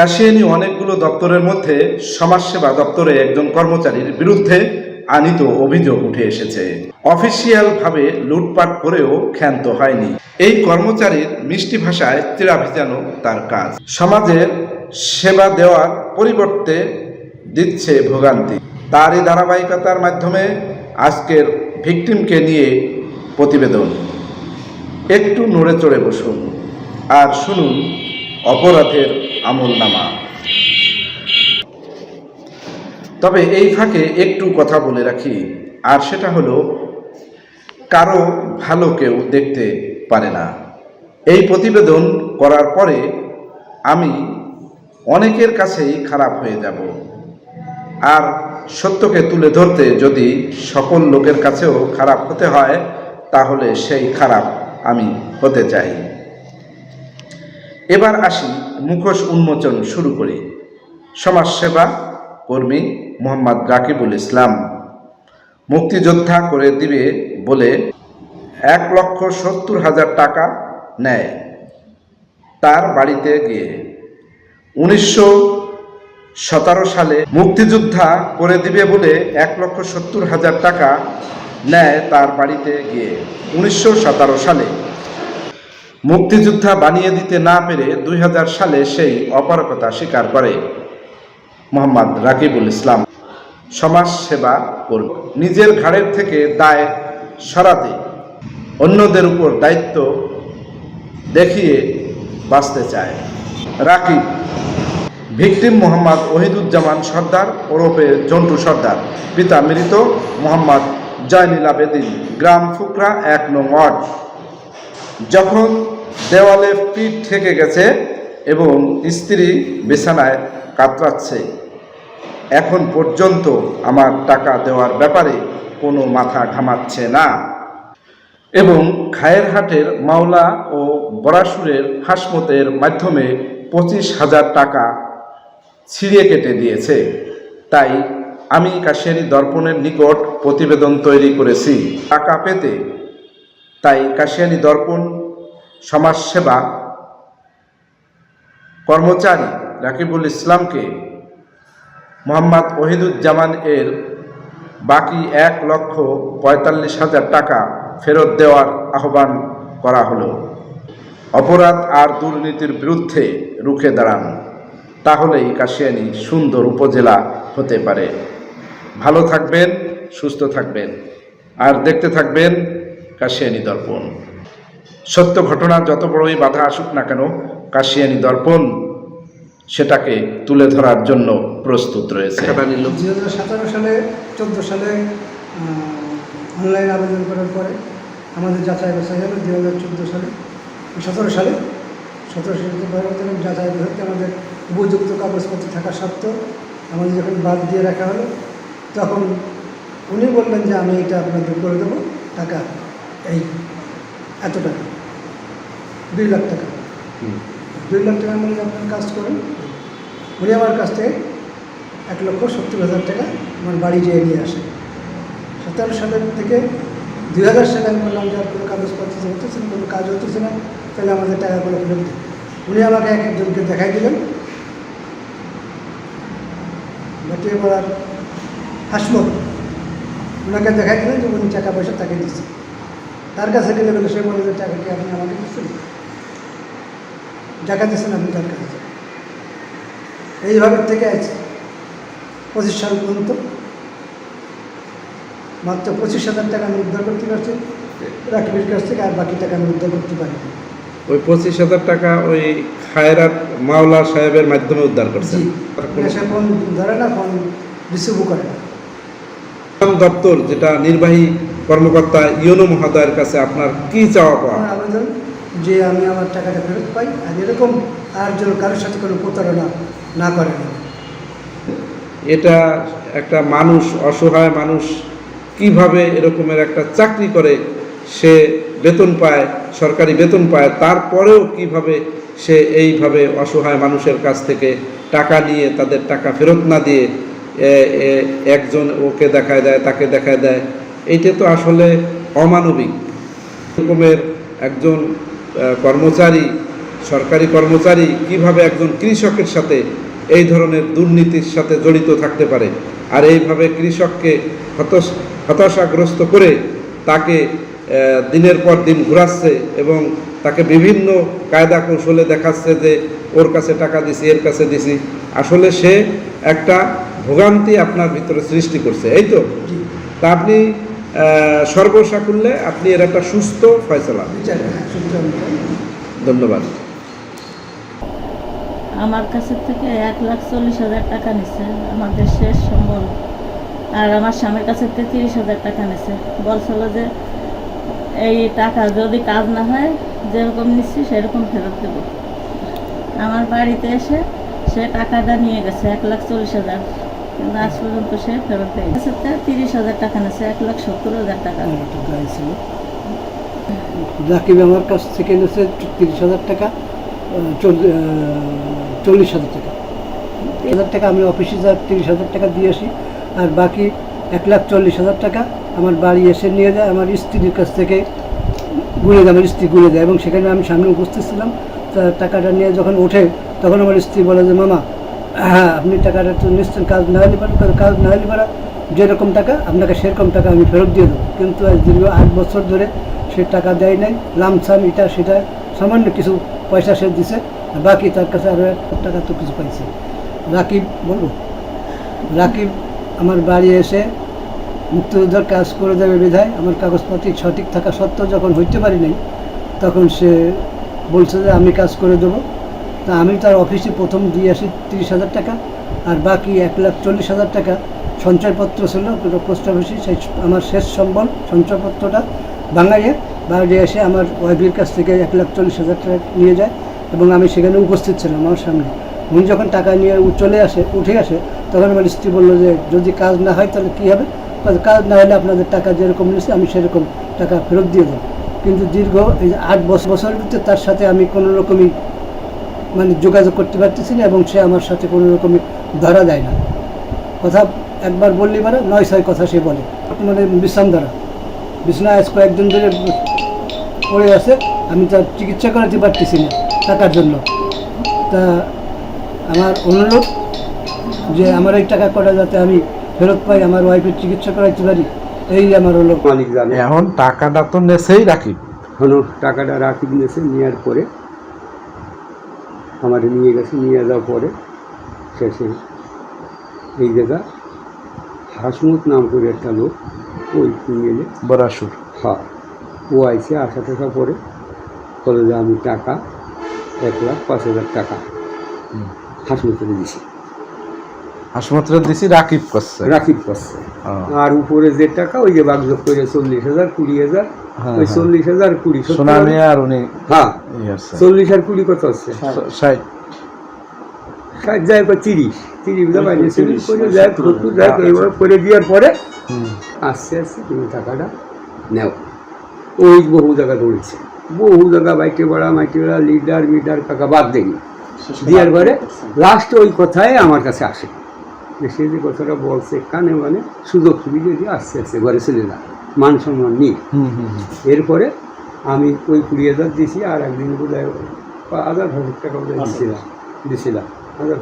কাশিয়ানি অনেকগুলো দপ্তরের মধ্যে সমাজসেবা দপ্তরে একজন কর্মচারীর বিরুদ্ধে আনিত অভিযোগ উঠে এসেছে। অফিসিয়াল ভাবে লুটপাট করেও ক্ষান্ত হয়নি। এই কর্মচারীর মিষ্টি ভাষায় চিরা ভিজানো তার কাজ। সমাজের সেবা দেওয়ার পরিবর্তে দিচ্ছে ভোগান্তি। তারই ধারাবাহিকতার মাধ্যমে আজকের ভিকটিমকে নিয়ে প্রতিবেদন। একটু নড়ে চড়ে বসুন। আর শুনুন অপরাধের আমল নামা তবে এই ফাঁকে একটু কথা বলে রাখি, আর সেটা হলো, কারও ভালো কেউ দেখতে পারে না। এই প্রতিবেদন করার পরে আমি অনেকের কাছেই খারাপ হয়ে যাব। আর সত্যকে তুলে ধরতে যদি সকল লোকের কাছেও খারাপ হতে হয়, তাহলে সেই খারাপ আমি হতে চাই। এবার আসি মুখোশ উন্মোচন শুরু করি। সমাজসেবা কর্মী মোহাম্মদ রাকিবুল ইসলাম। মুক্তিযোদ্ধা করে দিবে বলে এক লক্ষ সত্তর হাজার টাকা নেয় তার বাড়িতে গিয়ে। উনিশশো সতেরো সালে মুক্তিযোদ্ধা করে দিবে বলে এক লক্ষ সত্তর হাজার টাকা নেয় তার বাড়িতে গিয়ে। উনিশশো সতেরো সালে মুক্তিযোদ্ধা বানিয়ে দিতে না পেরে দুই হাজার সালে সেই অপারকতা স্বীকার করে। মোহাম্মদ রাকিবুল ইসলাম। সমাজ সেবা করবে। নিজের ঘাড়ের থেকে দায় সরাতে অন্যদের উপর দায়িত্ব দেখিয়ে বাঁচতে চায়। রাকিব। ভিকটিম মোহাম্মদ ওহিদুজ্জামান সর্দার, ওরফে জন্টু সর্দার। পিতা মৃত মোহাম্মদ জয়নীল আবেদিন গ্রাম ফুকরা এক নং ওয়ার্ড। যখন দেওয়ালে পিঠ থেকে গেছে এবং স্ত্রী বিছানায় কাতরাচ্ছে, এখন পর্যন্ত আমার টাকা দেওয়ার ব্যাপারে কোনো মাথা ঘামাচ্ছে না। এবং খায়েরহাটের মাওলা ও বরাসুরের হাসমতের মাধ্যমে পঁচিশ হাজার টাকা ছিঁড়ে কেটে দিয়েছে। তাই আমি কাশিয়ানি দর্পণের নিকট প্রতিবেদন তৈরি করেছি। টাকা পেতে তাই কাশিয়ানি দর্পণ, সমাজসেবা, কর্মচারী রাকিবুল ইসলামকে মোহাম্মদ ওহিদুজ্জামান এর বাকি এক লক্ষ পঁয়তাল্লিশ হাজার টাকা ফেরত দেওয়ার আহ্বান করা হলো। অপরাধ আর দুর্নীতির বিরুদ্ধে রুখে দাঁড়ান, তাহলেই কাশিয়ানি সুন্দর উপজেলা হতে পারে। ভালো থাকবেন, সুস্থ থাকবেন। আর দেখতে থাকবেন কাশিয়ানি দর্পণ। সত্য ঘটনা যত বড়ই বাধা আসুক না কেন কাশিয়ানি দর্পণ সেটাকে তুলে ধরার জন্য প্রস্তুত রয়েছে। সতেরো সালে চোদ্দ সালে অনলাইন আবেদন করার পরে আমাদের যাচাই বাছাই হলো দুই হাজার চোদ্দ সালে। সতেরো সালে সতেরো সালে যাচাই বাছাইতে আমাদের উপযুক্ত কাগজপত্র থাকা সত্ত্বেও আমাদের যখন বাদ দিয়ে রাখা হলো তখন উনি বললেন যে আমি এটা আপনাদের করে দেবো টাকা। এই এত টাকা দুই লাখ টাকা। দুই লাখ টাকার মধ্যে আপনার কাজ করেন উনি আমার কাছ থেকে এক লক্ষ সত্তর হাজার টাকা আমার বাড়ি যেয়ে নিয়ে আসে সতেরো সালের থেকে দুই হাজার সালে আমি বললাম যে আর কোনো কাগজপত্র হতেছে না কোনো কাজ হতেছে না তাহলে আমাদের টাকাগুলো ফেরত দিন। উনি আমাকে এক একজনকে দেখাই দিলেন। বেটিয়ে পড়ার হাসমত ওনাকে দেখাই দিলেন যে উনি টাকা পয়সা তাকে দিচ্ছে তার কাছে গেলে বলে সে বলে যে টাকা কি আপনি আমাকে দিচ্ছেন? টাকা দিচ্ছেন আপনি তার কাছে। এইভাবে থেকে আছে পঁচিশ সাল পর্যন্ত মাত্র পঁচিশ হাজার টাকা আমি উদ্ধার করতে পারছি। রাকিবের কাছ থেকে আর বাকি টাকা আমি উদ্ধার করতে পারি ওই পঁচিশ হাজার টাকা ওই খায়রাত মাওলা সাহেবের মাধ্যমে উদ্ধার সে ফোন ধরে না ফোন রিসিভও করে না। দপ্তর যেটা নির্বাহী কর্মকর্তা ইউনো মহোদয়ের কাছে আপনার কি চাওয়া পাওয়া? আবেদন যে আমি আমার টাকাটা ফেরত পাই আর এরকম আর যেন কারোর সাথে কোনো প্রতারণা না করে। এটা একটা মানুষ অসহায় মানুষ কীভাবে এরকমের একটা চাকরি করে সে বেতন পায় সরকারি বেতন পায় তারপরেও কীভাবে সে এইভাবে অসহায় মানুষের কাছ থেকে টাকা নিয়ে তাদের টাকা ফেরত না দিয়ে একজন ওকে দেখায় দেয় তাকে দেখায় দেয় এইটা তো আসলে অমানবিক। এরকমের একজন কর্মচারী সরকারি কর্মচারী কীভাবে একজন কৃষকের সাথে এই ধরনের দুর্নীতির সাথে জড়িত থাকতে পারে আর এইভাবে কৃষককে হতাশ হতাশাগ্রস্ত করে তাকে দিনের পর দিন ঘুরাচ্ছে এবং তাকে বিভিন্ন কায়দা কৌশলে দেখাচ্ছে যে ওর কাছে টাকা দিছি এর কাছে দিছি আসলে সে একটা ভোগান্তি আপনার ভিতরে সৃষ্টি করছে। এই তো? তা আপনি সর্বসাকুল্যে আপনি এর একটা সুস্থ ফয়সলা। ধন্যবাদ। আমার কাছে থেকে এক লাখ চল্লিশ হাজার টাকা নিছে আমাদের শেষ সম্বল। আর আমার স্বামীর কাছে থেকে তিরিশ হাজার টাকা নিছে। বলছিল যে, এই টাকা যদি কাজ না হয়, যেরকম নিচ্ছি সেরকম ফেরত দেব। আমার বাড়িতে এসে সে টাকাটা নিয়ে গেছে, এক লাখ চল্লিশ হাজার। কিন্তু আজ পর্যন্ত সে ফেরত দেয়। তিরিশ হাজার টাকা নিছে এক লাখ সত্তর হাজার টাকা। ছিল রাকিব আমার কাছ থেকে নিয়েছে তিরিশ হাজার টাকা চল্লিশ হাজার টাকা। হাজার টাকা আমি অফিসে যা তিরিশ হাজার টাকা দিয়ে আসি, আর বাকি এক লাখ চল্লিশ হাজার টাকা আমার বাড়ি এসে নিয়ে যায়, আমার স্ত্রীর কাছ থেকে গুলে দেয়, আমার স্ত্রী গুলে দেয়, এবং সেখানে আমি সামনে উপস্থিত ছিলাম। টাকাটা নিয়ে যখন ওঠে, তখন আমার স্ত্রী বলে যে, মামা হ্যাঁ আপনি টাকাটা তো নিশ্চয় কাজ না হলে পারেন কাজ না হলে পারা যেরকম টাকা, আপনাকে সেরকম টাকা আমি ফেরত দিয়ে দেবো। কিন্তু আজ দীর্ঘ আট বছর ধরে সে টাকা দেয় নাই লামসাম এটা সেটা, সামান্য কিছু পয়সা সে দিছে বাকি তার কাছে আরও টাকা তো কিছু পাইছে। রাকিব, বলব? রাকিব, আমার বাড়ি এসে মুক্তিযোদ্ধার কাজ করে দেবে বিধায়, আমার কাগজপত্র সঠিক থাকা সত্ত্বেও যখন হইতে পারি নাই, তখন সে বলছে যে আমি কাজ করে দেবো। তা আমি তার অফিসে প্রথম দিয়ে আসি তিরিশ হাজার টাকা, আর বাকি এক লাখ চল্লিশ হাজার টাকা সঞ্চয়পত্র ছিল পোস্ট অফিসে সেই আমার শেষ সম্বল সঞ্চয়পত্রটা বাঙাইয়ে বাইরে এসে আমার ওয়াইফের কাছ থেকে এক লাখ চল্লিশ হাজার টাকা নিয়ে যায় এবং আমি সেখানে উপস্থিত ছিলাম আমার সামনে। উনি যখন টাকা নিয়ে চলে আসে, উঠে আসে, তখন আমার স্ত্রী বলল যে, যদি কাজ না হয় তাহলে কী হবে? কাজ না হলে আপনাদের টাকা যেরকম নিয়েছে, আমি সেরকম টাকা ফেরত দিয়ে দেবো। কিন্তু দীর্ঘ এই আট বছর, বছরের ভিতরে তার সাথে আমি কোনো রকমই মানে যোগাযোগ করতে পারতেছি না এবং সে আমার সাথে কোনো রকমই ধরা দেয় না। কথা একবার বললি পারে নয় ছয় কথা সে বলে। মানে বিশ্রাম ধরা। বিছনা আজ কয়েকদিন ধরে পড়ে আছে আমি তার চিকিৎসা করাতে পারতেছি না টাকার জন্য। তা আমার অনুরোধ যে আমার এই টাকা কটা যাতে আমি ফেরত পাই আমার ওয়াইফের চিকিৎসা করাইতে পারি এই আমার হলো মালিক জানে। এখন টাকাটা তো নেছেই রাখি। এখনও টাকাটা রাখি নিয়েছে নেওয়ার পরে আমার নিয়ে গেছে নিয়ে যাওয়ার পরে শেষে এই জায়গা হাসমুত নাম করে একটা লোক ওই ফিমেলে বরাসুর। হ্যাঁ ও আইসে আসা টাকা পরে বলে যে আমি টাকা এক লাখ পাঁচ হাজার টাকা হাসমুতের দিছি। হাসপাতালে দিছি রাকিব করছে। রাকিব করছে। আর উপরে যে টাকা ওই যে বাগযোগ করে চল্লিশ হাজার কুড়ি হাজার হ্যাঁ, ওই হ্যাঁ। চল্লিশ হাজার কুড়ি সোনামি হাজার- আর উনি হ্যাঁ। চল্লিশ আর কুড়ি কত হচ্ছে ষাট। ষাট। যায় বা তিরিশ। তিরিশ করে যায় সত্তর যায় এইভাবে করে দেওয়ার পরে। আস্তে আস্তে তুমি টাকাটা নেও। ওই বহু জায়গা দৌড়েছে বহু জায়গা বাইকে বেড়া মাইকে বেড়া লিডার মিডার কাকা বাদ দেয়নি। দেওয়ার পরে লাস্ট ওই কথায় আমার কাছে আসে। সে যে কথাটা বলছে কানে মানে সুযোগ সুবিধা দিয়ে আস্তে আস্তে ঘরে চলে যা মান সম্মান নিয়ে। এরপরে আমি ওই কুড়ি হাজার দিয়েছি আর একদিন বোধ হয় হাজার হাজার টাকা বোধ দিয়েছিলাম। দিয়েছিলাম হাজার